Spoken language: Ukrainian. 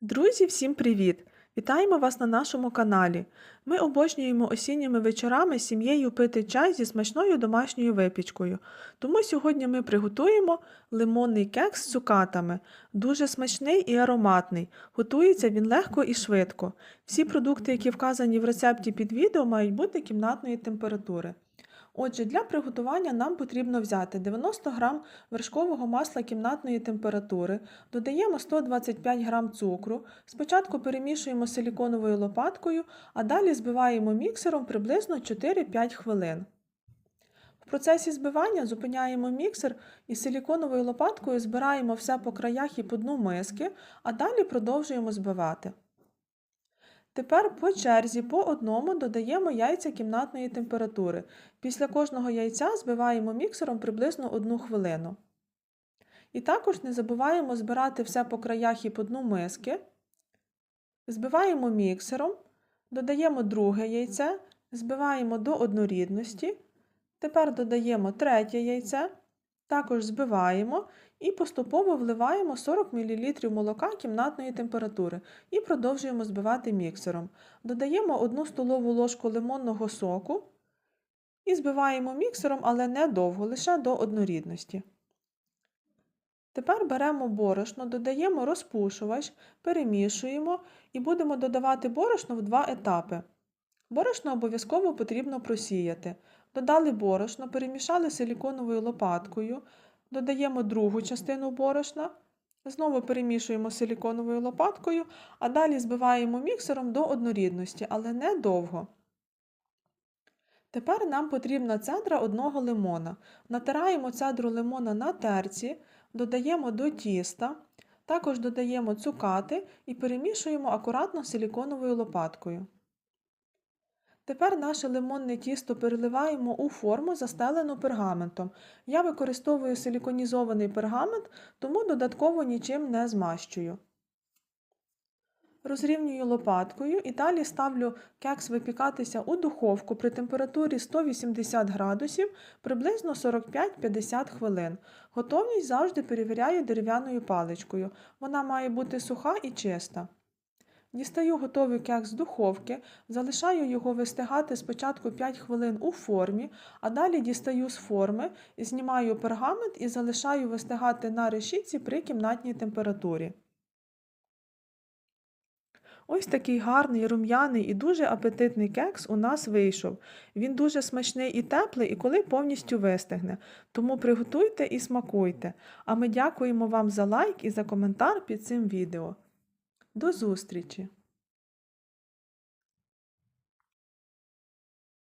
Друзі, всім привіт! Вітаємо вас на нашому каналі. Ми обожнюємо осінніми вечорами сім'єю пити чай зі смачною домашньою випічкою. Тому сьогодні ми приготуємо лимонний кекс з цукатами. Дуже смачний і ароматний. Готується він легко і швидко. Всі продукти, які вказані в рецепті під відео, мають бути кімнатної температури. Отже, для приготування нам потрібно взяти 90 г вершкового масла кімнатної температури, додаємо 125 г цукру, спочатку перемішуємо силіконовою лопаткою, а далі збиваємо міксером приблизно 4-5 хвилин. В процесі збивання зупиняємо міксер і силіконовою лопаткою збираємо все по краях і по дну миски, а далі продовжуємо збивати. Тепер по черзі по одному додаємо яйця кімнатної температури. Після кожного яйця збиваємо міксером приблизно 1 хвилину. І також не забуваємо збирати все по краях і по дну миски. Збиваємо міксером, додаємо друге яйце, збиваємо до однорідності. Тепер додаємо третє яйце, також збиваємо і поступово вливаємо 40 мл молока кімнатної температури і продовжуємо збивати міксером. Додаємо 1 столову ложку лимонного соку і збиваємо міксером, але не довго, лише до однорідності. Тепер беремо борошно, додаємо розпушувач, перемішуємо і будемо додавати борошно в два етапи. Борошно обов'язково потрібно просіяти. Додали борошно, перемішали силіконовою лопаткою, додаємо другу частину борошна, знову перемішуємо силіконовою лопаткою, а далі збиваємо міксером до однорідності, але не довго. Тепер нам потрібна цедра одного лимона. Натираємо цедру лимона на терці, додаємо до тіста, також додаємо цукати і перемішуємо акуратно силіконовою лопаткою. Тепер наше лимонне тісто переливаємо у форму, застелену пергаментом. Я використовую силіконізований пергамент, тому додатково нічим не змащую. Розрівнюю лопаткою і далі ставлю кекс випікатися у духовку при температурі 180 градусів приблизно 45-50 хвилин. Готовність завжди перевіряю дерев'яною паличкою. Вона має бути суха і чиста. Дістаю готовий кекс з духовки, залишаю його вистигати спочатку 5 хвилин у формі, а далі дістаю з форми, знімаю пергамент і залишаю вистигати на решітці при кімнатній температурі. Ось такий гарний, рум'яний і дуже апетитний кекс у нас вийшов. Він дуже смачний і теплий, і коли повністю вистигне. Тому приготуйте і смакуйте. А ми дякуємо вам за лайк і за коментар під цим відео. До зустрічі!